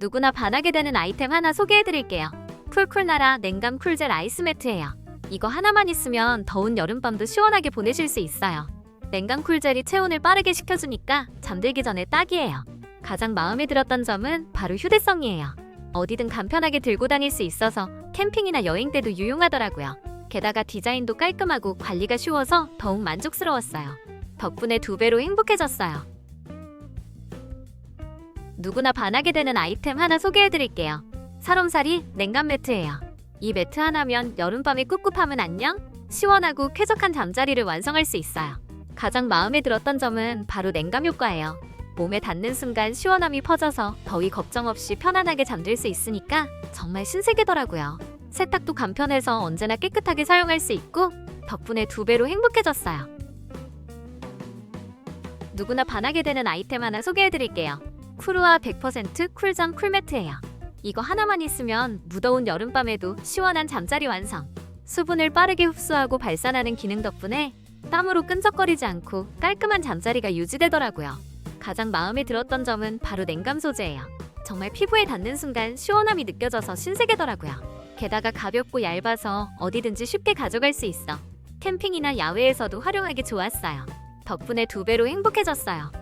누구나 반하게 되는 아이템 하나 소개해드릴게요. 쿨쿨나라 냉감 쿨젤 아이스 매트예요. 이거 하나만 있으면 더운 여름밤도 시원하게 보내실 수 있어요. 냉감 쿨젤이 체온을 빠르게 식혀주니까 잠들기 전에 딱이에요. 가장 마음에 들었던 점은 바로 휴대성이에요. 어디든 간편하게 들고 다닐 수 있어서 캠핑이나 여행 때도 유용하더라고요. 게다가 디자인도 깔끔하고 관리가 쉬워서 더욱 만족스러웠어요. 덕분에 두 배로 행복해졌어요. 누구나 반하게 되는 아이템 하나 소개해드릴게요. 사롬사리 냉감 매트예요. 이 매트 하나면 여름밤의 꿉꿉함은 안녕? 시원하고 쾌적한 잠자리를 완성할 수 있어요. 가장 마음에 들었던 점은 바로 냉감 효과예요. 몸에 닿는 순간 시원함이 퍼져서 더위 걱정 없이 편안하게 잠들 수 있으니까 정말 신세계더라고요. 세탁도 간편해서 언제나 깨끗하게 사용할 수 있고 덕분에 두 배로 행복해졌어요. 누구나 반하게 되는 아이템 하나 소개해드릴게요. 쿠루아 100% 쿨전 쿨매트예요. 이거 하나만 있으면 무더운 여름밤에도 시원한 잠자리 완성. 수분을 빠르게 흡수하고 발산하는 기능 덕분에 땀으로 끈적거리지 않고 깔끔한 잠자리가 유지되더라고요. 가장 마음에 들었던 점은 바로 냉감 소재예요. 정말 피부에 닿는 순간 시원함이 느껴져서 신세계더라고요. 게다가 가볍고 얇아서 어디든지 쉽게 가져갈 수 있어. 캠핑이나 야외에서도 활용하기 좋았어요. 덕분에 두 배로 행복해졌어요.